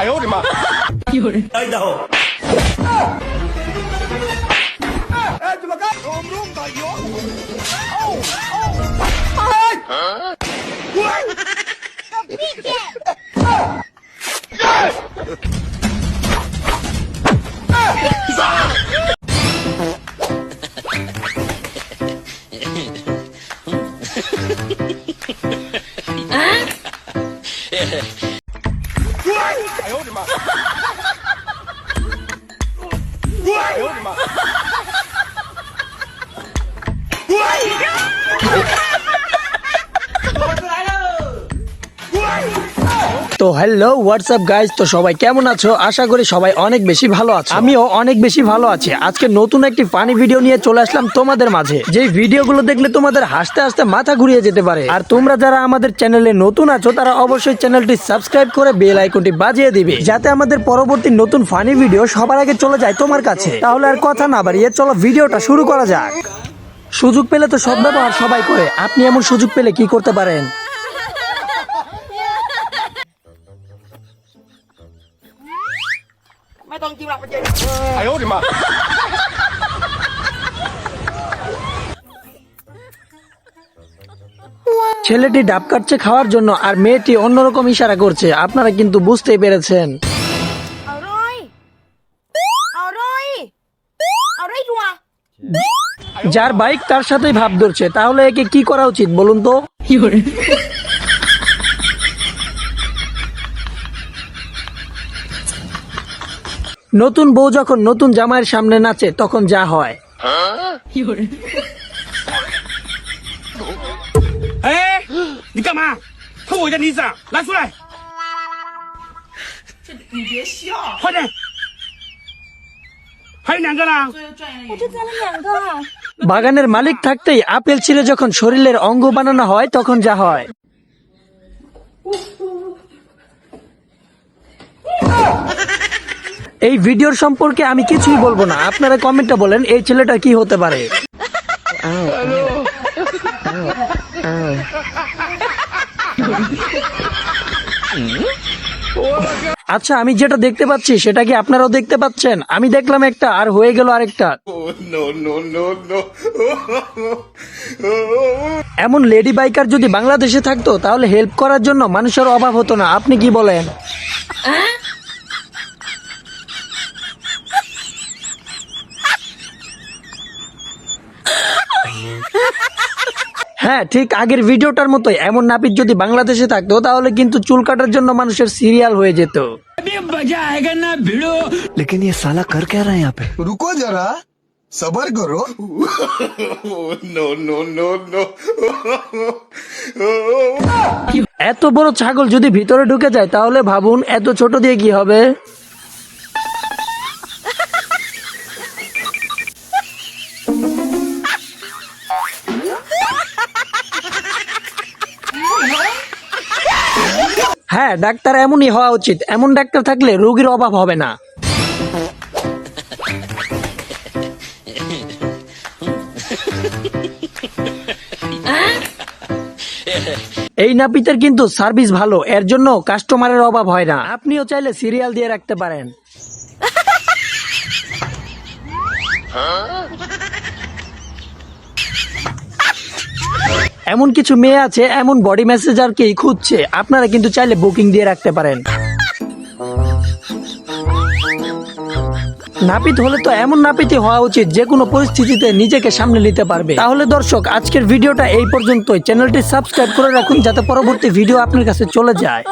哎呦我的妈！有人。哎家伙！哎，怎么干？哦哦！哎！তো hello WhatsApp guys তো সবাই কেমন আছো? আশা করি সবাই অনেক বেশি ভালো আছো। আমিও অনেক বেশি ভালো আছি। আজকে নতুন একটি ফানি ভিডিও নিয়ে চলে আসলাম তোমাদের মাঝে। যেই ভিডিওগুলো দেখলে তোমাদের হাসতে হাসতে মাথা ঘুরিয়ে যেতে পারে। আর তোমরা যারা আমাদের চ্যানেলে নতুন আছো, তারা অবশ্যই চ্যানেলটি সাবস্ক্রাইব করে বেল আইকনটি বাজিয়ে দিবে। যাতে আমাদের পরবর্তী নতুন ফানি ভিডিও সবার আগে চলে যায় তোমার কাছে। তাহলে আর কথা না বাড়িয়ে চলো ভিডিওটা শুরু করা যাক। সুযোগ পেলে তো সব ব্যবহার সবাই করে। আপনি এমন সুযোগ পেলে কি করতে পারেন? ছেলেটি ডাব কাটছে খাওয়ার জন্য আর মেয়েটি অন্যরকম ইশারা করছে আপনারা কিন্তু বুঝতেই পেরেছেন อร่อยอร่อยอร่อยชัวร์ যার বাইক তার সাথেই ভাব ধরছে তাহলে একে কি করা উচিত বলুন তো নতুন বউ যখন নতুন জামাইয়ের সামনে নাচে তখন যা হয়। বাগানের মালিক থাকতেই আপেল ছিল যখন শরীরের অঙ্গ বানানো হয় তখন যা হয়। এই ভিডিওর সম্পর্কে আমি কিছুই বলব না। আপনারা কমেন্টে বলেন, এই ছেলেটা কি হতে পারে? আচ্ছা আমি যেটা দেখতে পাচ্ছি, সেটা কি আপনারাও দেখতে পাচ্ছেন? আমি দেখলাম একটা, আর হয়ে গেল আরেকটা। এমন লেডি বাইকার যদি বাংলাদেশে থাকতো, তাহলে হেল্প করার জন্য মানুষের অভাব হতো না। আপনি কি বলেন? হ্যাঁ ঠিক আগের ভিডিওটার মতোই এমন নাপিত যদি বাংলাদেশে থাকতো তাহলে কিন্তু চুল কাটার জন্য মানুষের সিরিয়াল হয়ে যেত लेकिन ये साला कर क्या रहा है यहाँ पे रुको जरा सबर करो এত বড় ছাগল যদি ভিতরে ঢুকে যায় তাহলে ভাবুন এত ছোট দিয়ে কি হবে হ্যাঁ ডাক্তার এমনই হওয়া উচিত। এমন ডাক্তার থাকলে রোগীর অভাব হবে না। এই নাপিতের কিন্তু সার্ভিস ভালো, এর জন্য কাস্টমারের অভাব হয় না। আপনিও চাইলে সিরিয়াল দিয়ে রাখতে পারেন। এমন কিছু মেয়ে আছে, এমন বডি মেসেজারকেই খুঁজছে। আপনারা কিন্তু চাইলে বুকিং দিয়ে রাখতে পারেন। নাপিত হলে তো এমন নাপিতই হওয়া উচিত, যে কোনো পরিস্থিতিতে নিজেকে সামনে নিতে পারবে। তাহলে দর্শক, আজকের ভিডিওটা এই পর্যন্তই। চ্যানেলটি সাবস্ক্রাইব করে রাখুন, যাতে পরবর্তী ভিডিও আপনার কাছে চলে যায়।